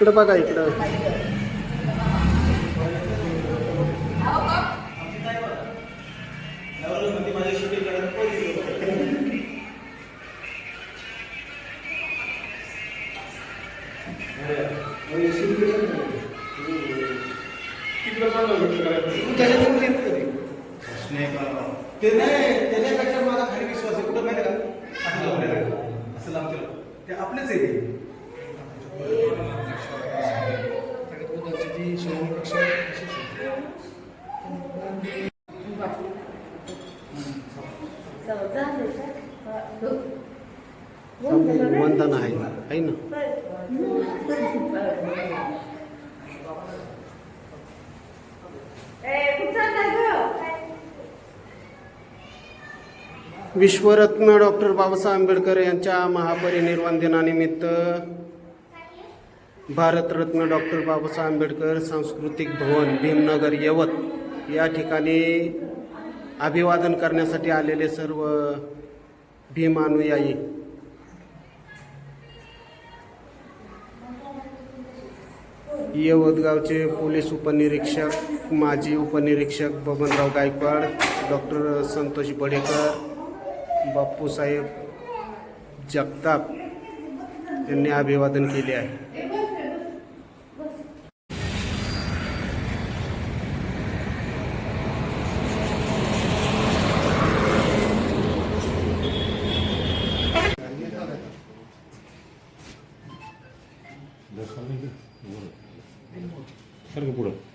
ഇടപ്പാക്കായി ഇടപ്പാക്കായി ते नाही त्याच्यापेक्षा माझा खाली विश्वास आहे कुठं माहिती का असं लावलेलं आहे. असं लावलेलं ते आपलेच आहे ते. वंदन आहे ना विश्वरत्न डॉक्टर बाबासाहेब आंबेडकर यांच्या महापरिनिर्वाण दिनानिमित्त भारतरत्न डॉक्टर बाबासाहेब आंबेडकर सांस्कृतिक भवन भीमनगर यवत या ठिकाणी अभिवादन करण्यासाठी आलेले सर्व भीम अनुयायी. यवतगावचे पोलीस उपनिरीक्षक माजी उपनिरीक्षक बबनराव गायकवाड डॉक्टर संतोष बडेकर बाप्पूसाहेब जगताप यांनी अभिवादन केले आहे. पुढं.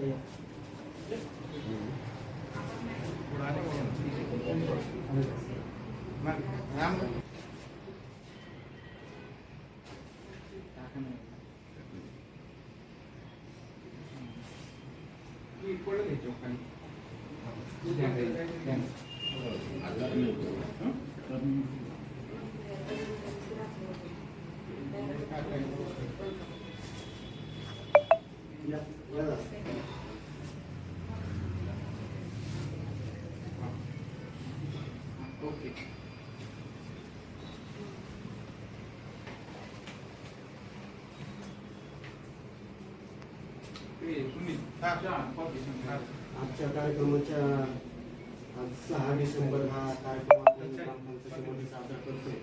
Dạ, vâng yeah. पुढं आजच्या कार्यक्रमाच्या आज सहा डिसेंबर हा कार्यक्रम आपण ग्रामपंचायतीमध्ये साजरा करतोय.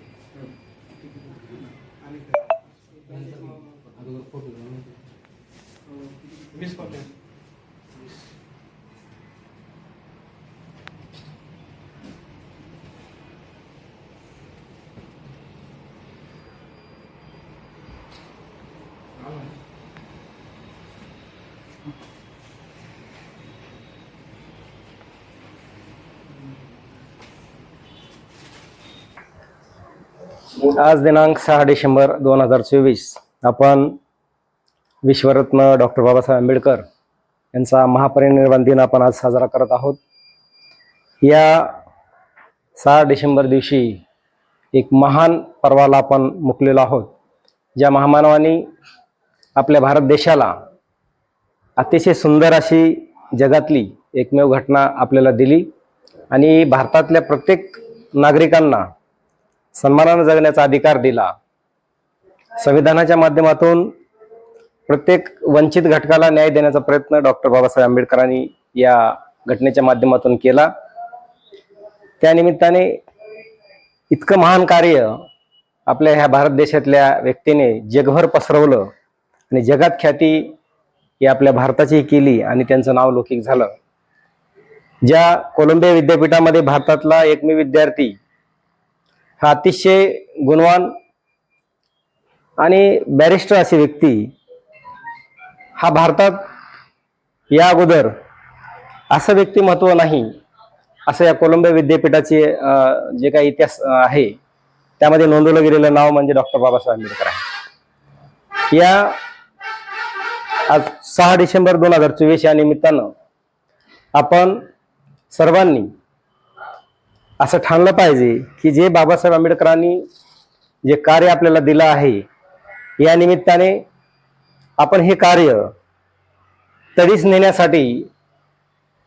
आज दिनांक सहा डिसेंबर दोन हजार चोवीस. आपण विश्वरत्न डॉक्टर बाबासाहेब आंबेडकर यांचा महापरिनिर्वाण दिन आपण आज साजरा करत आहोत. या सहा डिसेंबर दिवशी एक महान पर्वाला आपण मुकलेलो आहोत. ज्या महामानवानी आपल्या भारत देशाला अतिशय सुंदर अशी जगातली एकमेव घटना आपल्याला दिली आणि भारतातल्या प्रत्येक नागरिकांना सन्मानानं जगण्याचा अधिकार दिला. संविधानाच्या माध्यमातून प्रत्येक वंचित घटकाला न्याय देण्याचा प्रयत्न डॉक्टर बाबासाहेब आंबेडकरांनी या घटनेच्या माध्यमातून केला. त्यानिमित्ताने इतकं महान कार्य आपल्या ह्या भारत देशातल्या व्यक्तीने जगभर पसरवलं आणि जगात ख्याती ही आपल्या भारताची केली आणि त्यांचं नाव लौकिक झालं. ज्या कोलंबिया विद्यापीठामध्ये भारतातला एकमेव विद्यार्थी हा अतिशय गुणवान आणि बॅरिस्टर अशी व्यक्ती हा भारतात या अगोदर असं व्यक्तिमत्व नाही असं या कोलंबिया विद्यापीठाचे जे काही इतिहास आहे त्यामध्ये नोंदवलं गेलेलं नाव म्हणजे डॉक्टर बाबासाहेब आंबेडकर आहे. या आज सहा डिसेंबर दोन हजार चोवीस या निमित्तानं आपण सर्वांनी असं ठाणलं पाहिजे की जे बाबासाहेब आंबेडकरांनी जे कार्य आपल्याला दिलं आहे या निमित्ताने आपण हे कार्य तडीस नेण्यासाठी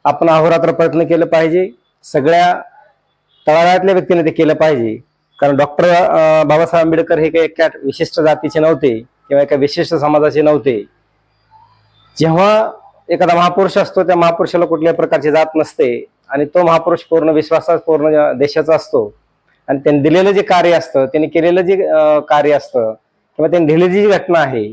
आपण अहोरात्र प्रयत्न केलं पाहिजे सगळ्या तळागाळातल्या व्यक्तीने ते केलं पाहिजे. कारण डॉक्टर बाबासाहेब आंबेडकर हे काही एका विशिष्ट जातीचे नव्हते किंवा एका विशिष्ट समाजाचे नव्हते. जेव्हा एखादा महापुरुष असतो त्या महापुरुषाला कुठल्याही प्रकारची जात नसते आणि तो महापुरुष पूर्ण विश्वासात पूर्ण देशाचा असतो. आणि त्यांनी दिलेलं जे कार्य असतं त्यांनी केलेलं जे कार्य असतं किंवा त्यांनी दिलेली जी घटना आहे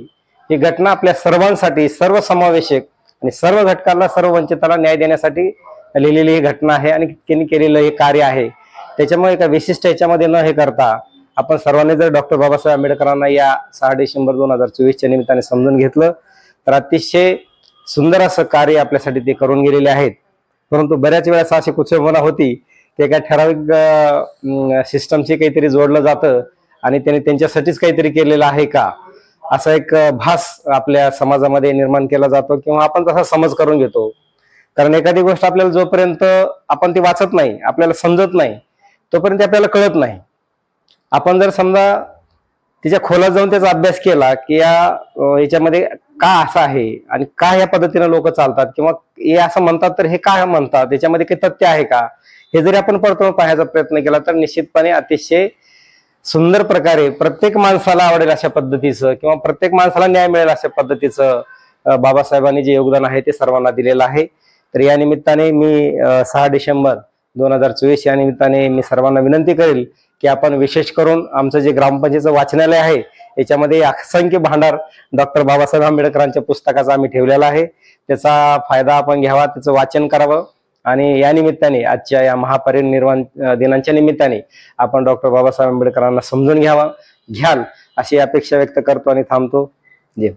ही घटना आपल्या सर्वांसाठी सर्व समावेशक आणि सर्व घटकाला सर्व वंचिताला न्याय देण्यासाठी लिहिलेली ही घटना आहे आणि त्यांनी केलेलं हे कार्य आहे. त्याच्यामुळे एका विशिष्ट याच्यामध्ये न हे करता आपण सर्वांनी जर डॉक्टर बाबासाहेब आंबेडकरांना या सहा डिसेंबर दोन हजार चोवीसच्या निमित्ताने समजून घेतलं तर अतिशय सुंदर असं कार्य आपल्यासाठी ते करून गेलेले आहेत. परंतु बऱ्याच वेळेस अशी कुचंबना होती की एका ठराविक सिस्टमशी काहीतरी जोडलं जातं आणि त्याने त्यांच्यासाठीच काहीतरी केलेलं आहे का? असा एक भास आपल्या समाजामध्ये निर्माण केला जातो किंवा आपण तसा समज करून घेतो. कारण एखादी गोष्ट आपल्याला जोपर्यंत आपण ती वाचत नाही आपल्याला समजत नाही तोपर्यंत आपल्याला कळत नाही. आपण जर समजा तिच्या खोलात जाऊन त्याचा अभ्यास केला की या याच्यामध्ये का असं आहे? आणि का या पद्धतीने लोक चालतात? किंवा हे असं म्हणतात तर हे काय म्हणतात? त्याच्यामध्ये काही तथ्य आहे का? हे जरी आपण परतून पाहायचा प्रयत्न केला तर निश्चितपणे अतिशय सुंदर प्रकारे प्रत्येक माणसाला आवडेल अशा पद्धतीचं किंवा प्रत्येक माणसाला न्याय मिळेल अशा पद्धतीचं बाबासाहेबांनी जे योगदान आहे ते सर्वांना दिलेलं आहे. तर या निमित्ताने मी सहा डिसेंबर दोन हजार चोवीस या निमित्ताने मी सर्वांना विनंती करेल की आपण विशेष करून आमचं जे ग्रामपंचायतचं वाचनालय आहे याच्यामध्ये असंख्य भांडार डॉक्टर बाबासाहेब आंबेडकरांच्या पुस्तकाचा आम्ही ठेवलेला आहे. त्याचा फायदा आपण घ्यावा त्याचं वाचन करावं आणि या निमित्ताने आजच्या या महापरिनिर्वाण दिनांच्या निमित्ताने आपण डॉक्टर बाबासाहेब आंबेडकरांना समजून घ्यावा घ्याल अशी अपेक्षा व्यक्त करतो आणि थांबतो. जय